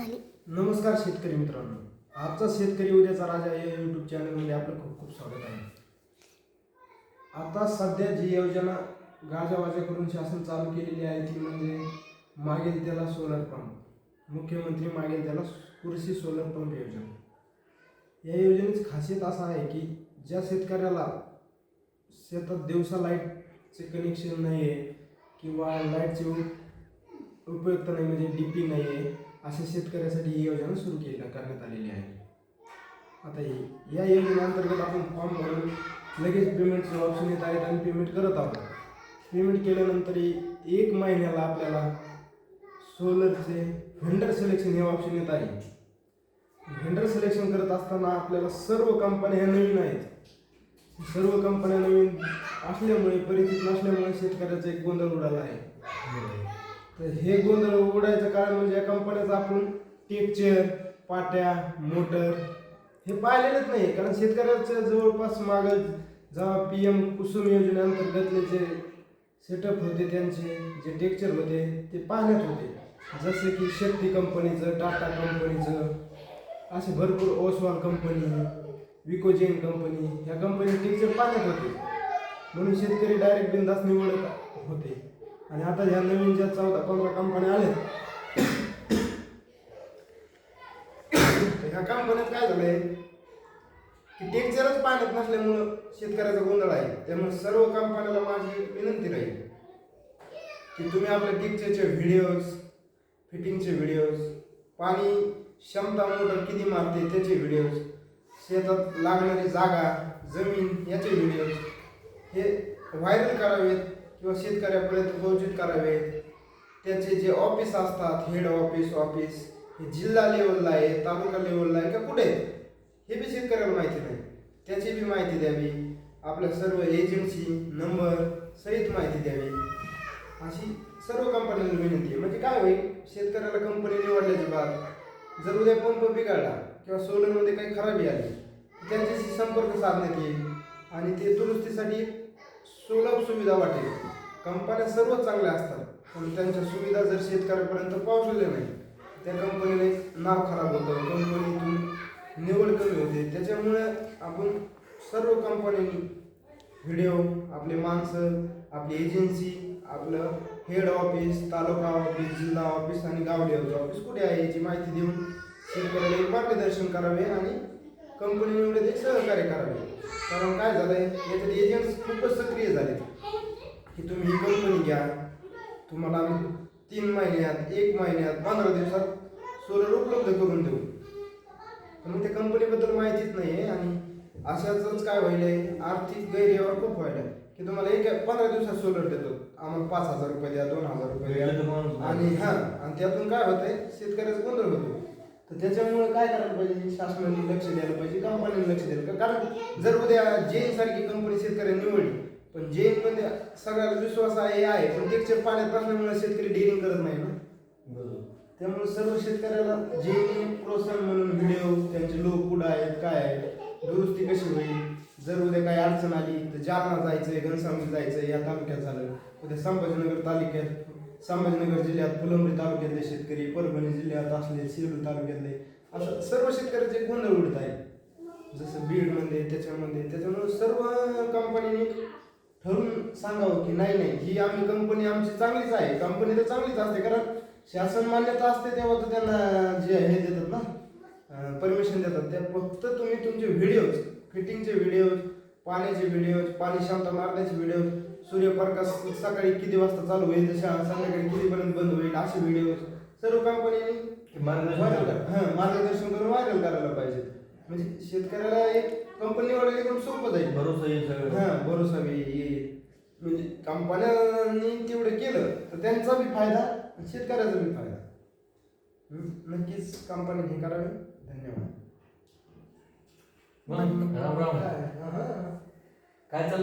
झाली. नमस्कार शेतकरी मित्रांनो. आजचा शेतकरी उद्याचा राजा या युट्यूब चॅनलमध्ये आपलं खूप खूप स्वागत आहे. आता सध्या जी योजना गाजावाजा करून शासन चालू केलेली आहे ती म्हणजे मागेल त्याला सोलर पंप मुख्यमंत्री मागेल त्याला कृषी सोलर पंप योजना. या योजनेची खासियत असा आहे की ज्या शेतकऱ्याला शेतात दिवसा लाईटचे कनेक्शन नाही आहे किंवा लाईटचे उपयुक्त नाही म्हणजे डी पी नाही आहे असे शेतकऱ्यासाठी ही योजना सुरू केली करण्यात आलेली आहे. आता ही या योजनेअंतर्गत आपण फॉर्म भरून लगेच पेमेंटचं ऑप्शन येत आहेत आणि पेमेंट करत आहोत. पेमेंट केल्यानंतरही एक महिन्याला आपल्याला सोलरचे व्हेंडर सिलेक्शन हे ऑप्शन येत आहे. व्हेंडर सिलेक्शन करत असताना आपल्याला सर्व कंपन्या ह्या नवीन आहेत. सर्व कंपन्या नवीन असल्यामुळे परिचित नसल्यामुळे शेतकऱ्याचा एक गोंधळ उडाला आहे. तर हे गोंधळ उडायचं कारण म्हणजे या कंपन्याचं आपण टेक्चर पाट्या मोटर हे पाहिलेलंच नाही. कारण शेतकऱ्याच्या जवळपास मागं जेव्हा पी एम कुसुम योजनेअंतर्गतले जे सेटअप होते त्यांचे जे टेक्चर होते ते पाहण्यात होते. जसे की शक्ती कंपनीचं टाटा कंपनीचं असे भरपूर ओसवाल कंपनी विकोजेन कंपनी ह्या कंपनी टेक्चर पाहण्यात होते. म्हणून शेतकरी डायरेक्ट बिंदास निवडत होते. आणि आता ह्या नवीन ज्या चौदा पंधरा कंपन्या आल्या ह्या कंपन्यात काय झालंय की टेक्चरच पाण्यात नसल्यामुळं शेतकऱ्याचा गोंधळ आहे. त्यामुळे सर्व कंपन्याला माझी विनंती राहील की तुम्ही आपल्या टेक्चरचे व्हिडिओज फिटिंगचे व्हिडिओज पाणी क्षमता मोटर किती मारते त्याचे व्हिडिओज शेतात लागणारी जागा जमीन याचे व्हिडिओज हे व्हायरल करावेत. किंवा शेतकऱ्यापर्यंत पोहोचित करावेत. त्याचे जे ऑफिस असतात हेड ऑफिस ऑफिस हे जिल्हा लेवलला आहे तालुका लेवलला आहे का कुठे? आहे? हे बी शेतकऱ्याला माहिती नाही. त्याची बी माहिती द्यावी. आपल्या सर्व एजन्सी नंबर सहित माहिती द्यावी. अशी सर्व कंपन्यांना विनंती आहे. म्हणजे काय होईल? शेतकऱ्याला कंपनी निवडल्याची बाब जर उद्या पंप बिघडला किंवा सोलरमध्ये काही खराबी आली त्यांच्याशी संपर्क साधण्यात येईल आणि ते दुरुस्तीसाठी सुलभ सुविधा वाटेल. कंपन्या सर्व चांगल्या असतात पण त्यांच्या सुविधा जर शेतकऱ्यापर्यंत पोहोचलेल्या नाही त्या कंपनीने नाव खराब होतं कंपनीतून निवड कमी होते. त्याच्यामुळे आपण सर्व कंपन्यांनी व्हिडिओ आपले माणसं आपली एजन्सी आपलं हेड ऑफिस तालुका ऑफिस जिल्हा ऑफिस आणि गाव लेवलचं ऑफिस कुठे आहे याची माहिती देऊन शेतकऱ्याला मार्गदर्शन करावे आणि कंपनी निवडत एक सहकार्य करावे. कारण काय झालंय याच्यात एजंट्स खूपच सक्रिय झाले की तुम्ही ही कंपनी घ्या. तुम्हाला आम्ही तीन महिन्यात एक महिन्यात पंधरा दिवसात सोलर उपलब्ध करून देऊ. पण मग त्या कंपनीबद्दल माहितीच नाही आहे आणि अशाच काय व्हायलंय आर्थिक गैरव्यवहार खूप व्हायला की तुम्हाला एक पंधरा दिवसात सोलर देतो. आम्हाला पाच हजार रुपये द्या दोन हजार रुपये द्या. आणि हा आणि त्यातून काय होतंय शेतकऱ्याचा गोंधळ होतो. तर त्याच्यामुळे काय करायला पाहिजे? शासनाने लक्ष द्यायला पाहिजे कंपनीने लक्ष द्यायला पाहिजे. कारण जर उद्या जेन सारखी कंपनी शेतकऱ्यांनी निवडली पण जेन मध्ये सगळ्याला विश्वास आहे आहे पण टेक्चर पाण्यात नसल्यामुळे शेतकरी डेअरिंग करत नाही ना. त्यामुळे सर्व शेतकऱ्याला जे प्रोत्साहन म्हणून व्हिडिओ त्यांचे लोक कुठं आहेत काय आहे दुरुस्ती कशी होईल? जर उद्या काही अडचण आली तर जालना जायचंय घनसावंगी जायचंय या तालुक्यात झालं. उद्या संभाजीनगर तालुक्यात संभाजीनगर जिल्ह्यात फुलंब्री तालुक्यातले शेतकरी परभणी जिल्ह्यात असले सेलू तालुक्यातले असं सर्व शेतकऱ्याचे गोंधळ उडत आहे जसं बीडमध्ये त्याच्यामध्ये त्याच्यामुळे सर्व कंपनीने ठरवून सांगावं की नाही नाही ही आम्ही कंपनी आमची चांगलीच आहे. कंपनी तर चांगलीच असते कारण शासन मान्यता असते तेव्हा तर त्यांना जे हे देतात ना परमिशन देतात. त्या फक्त तुम्ही तुमचे व्हिडिओज फिटिंगचे व्हिडिओज पाण्याचे व्हिडिओज पाणी शांत मारण्याचे व्हिडिओज सूर्यप्रकाश सकाळी किती वाजता चालू होईल तशा संध्याकाळी कितीपर्यंत बंद होईल असे व्हिडिओज सर्व कंपनीने हां, मार्गदर्शन करून व्हायरल करायला पाहिजे. म्हणजे शेतकऱ्याला एक कंपनी निवडायला एकदम सोपं जाईल. भरोसा येईल सगळं हा भरोसा बी येईल. म्हणजे कंपन्यांनी तेवढं केलं तर त्यांचा बी फायदा शेतकऱ्याचा बी फायदा. नक्कीच कंपनीने हे करावे. धन्यवाद. राम राम. काय चाललं